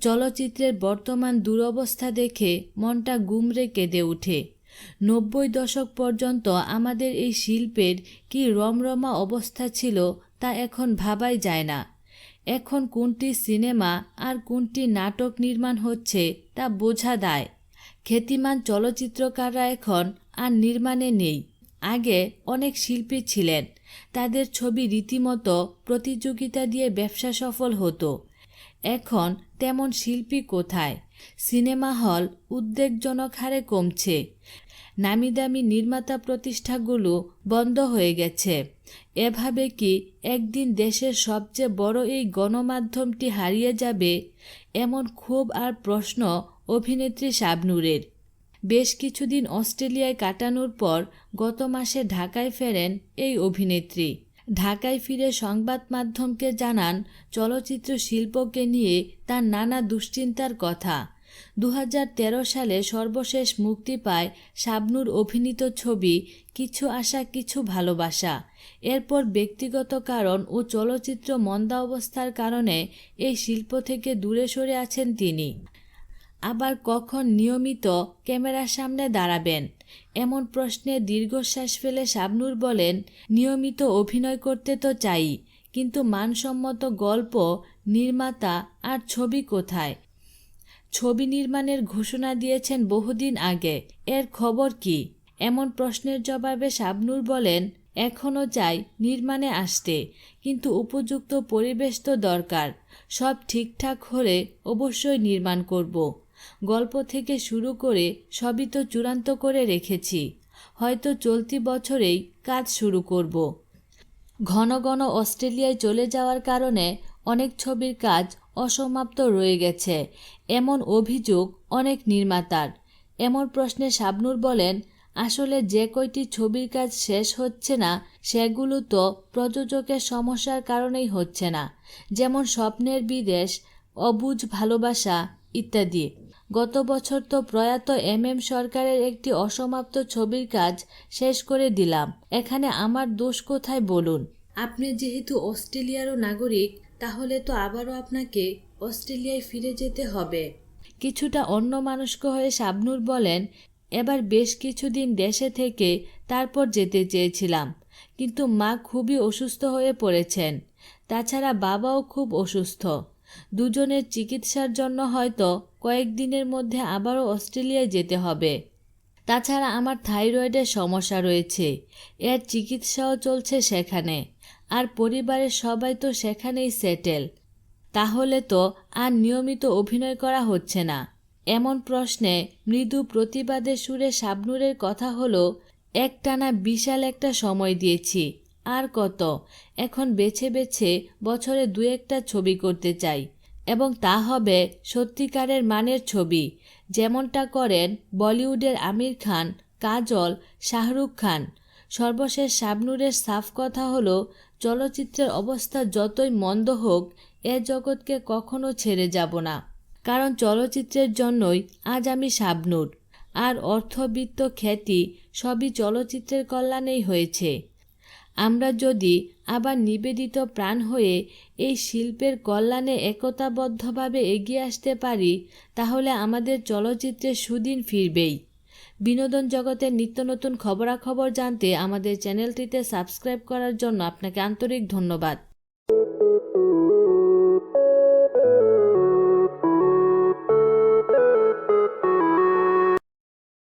চলচ্চিত্রের বর্তমান দুরবস্থা দেখে মনটা গুমরে কেঁদে ওঠে। নব্বই দশক পর্যন্ত আমাদের এই শিল্পের কি রমরমা অবস্থা ছিল তা এখন ভাবাই যায় না। এখন কোনটি সিনেমা আর কোনটি নাটক নির্মাণ হচ্ছে তা বোঝা দায়। খ্যাতিমান চলচ্চিত্রকাররা এখন আর নির্মাণে নেই। আগে অনেক শিল্পী ছিলেন। তাদের ছবি রীতিমতো প্রতিযোগিতা দিয়ে ব্যবসা সফল হতো। এখন তেমন শিল্পী কোথায়? সিনেমা হল উদ্বেগজনক হারে কমছে। নামি দামি নির্মাতা প্রতিষ্ঠাগুলো বন্ধ হয়ে গেছে। এভাবে কি একদিন দেশের সবচেয়ে বড় এই গণমাধ্যমটি হারিয়ে যাবে? এমন ক্ষোভ আর প্রশ্ন অভিনেত্রী শাবনুরের। বেশ কিছুদিন অস্ট্রেলিয়ায় কাটানোর পর গত মাসে ঢাকায় ফেরেন এই অভিনেত্রী। ঢাকায় ফিরে সংবাদ মাধ্যমকে জানান চলচ্চিত্র শিল্পকে নিয়ে তার নানা দুশ্চিন্তার কথা। দু হাজার তেরো সালে সর্বশেষ মুক্তি পায় শাবনুর অভিনীত ছবি কিছু আশা, কিছু ভালোবাসা এরপর ব্যক্তিগত কারণ ও চলচ্চিত্র মন্দা অবস্থার কারণে এই শিল্প থেকে দূরে সরে আছেন তিনি। আবার কখন নিয়মিত ক্যামেরার সামনে দাঁড়াবেন? এমন প্রশ্নে দীর্ঘশ্বাস ফেলে শাবনুর বলেন, নিয়মিত অভিনয় করতে তো চাই, কিন্তু মানসম্মত গল্প, নির্মাতা আর ছবি কোথায়? ছবি নির্মাণের ঘোষণা দিয়েছেন বহুদিন আগে। এর খবর কি? এমন প্রশ্নের জবাবে শাবনুর বলেন এখনও চাই নির্মাণে আসতে, কিন্তু উপযুক্ত পরিবেশ তো দরকার। সব ঠিকঠাক হলে অবশ্যই নির্মাণ করব। গল্প থেকে শুরু করে সবই তো চূড়ান্ত করে রেখেছি। হয়তো চলতি বছরেই কাজ শুরু করব। ঘন ঘন অস্ট্রেলিয়ায় চলে যাওয়ার কারণে অনেক ছবির কাজ অসমাপ্ত রয়ে গেছে। এমন অভিযোগ অনেক নির্মাতার। এমন প্রশ্নে শাবনুর বলেন, আসলে যে কয়টি ছবির কাজ শেষ হচ্ছে না, সেগুলো তো প্রযোজকের সমস্যার কারণেই হচ্ছে না। যেমন স্বপ্নের বিদেশ অবুঝ ভালোবাসা ইত্যাদি। গত বছর তো প্রয়াত এম এম সরকারের একটি অসমাপ্ত ছবির কাজ শেষ করে দিলাম। এখানে আমার দোষ কোথায় বলুন? আপনি যেহেতু অস্ট্রেলিয়ারও নাগরিক, তাহলে তো আবারও আপনাকে অস্ট্রেলিয়ায় ফিরে যেতে হবে। কিছুটা অন্য মানুষক হয়ে শাবনুর বলেন, এবার বেশ কিছুদিন দেশে থেকে তারপর যেতে চেয়েছিলাম, কিন্তু মা খুবই অসুস্থ হয়ে পড়েছেন। তাছাড়া বাবাও খুব অসুস্থ। দুজনের চিকিৎসার জন্য হয়তো কয়েকদিনের মধ্যে আবারও অস্ট্রেলিয়ায় যেতে হবে। তাছাড়া আমার থাইরয়েডের সমস্যা রয়েছে। এর চিকিৎসাও চলছে সেখানে। আর পরিবারের সবাই তো সেখানেই সেটেল। তাহলে তো আর নিয়মিত অভিনয় করা হচ্ছে না। এমন প্রশ্নে মৃদু প্রতিবাদের সুরে শাবনুরের কথা হলো, একটানা বিশাল একটা সময় দিয়েছি। আর কত। এখন বেছে বেছে বছরে দু একটা ছবি করতে চাই। এবং তা হবে সত্যিকারের মানের ছবি। যেমনটা করেন বলিউডের আমির খান, কাজল, শাহরুখ খান। সর্বশেষ শাবনুরের সাফ কথা হলো, চলচ্চিত্রের অবস্থা যতই মন্দ হোক, এ জগৎকে কখনো ছেড়ে যাব না। কারণ চলচ্চিত্রের জন্যই আজ আমি শাবনুর। আর অর্থবিত্ত খ্যাতি সবই চলচ্চিত্রের কল্যাণেই হয়েছে। আমরা যদি আবার নিবেদিত প্রাণ হয়ে এই শিল্পের কল্যাণে একতাবদ্ধভাবে এগিয়ে আসতে পারি, তাহলে আমাদের চলচ্চিত্রে সুদিন ফিরবেই। বিনোদন জগতের নিত্য নতুন খবরাখবর জানতে আমাদের চ্যানেলটিতে সাবস্ক্রাইব করার জন্য আপনাকে আন্তরিক ধন্যবাদ।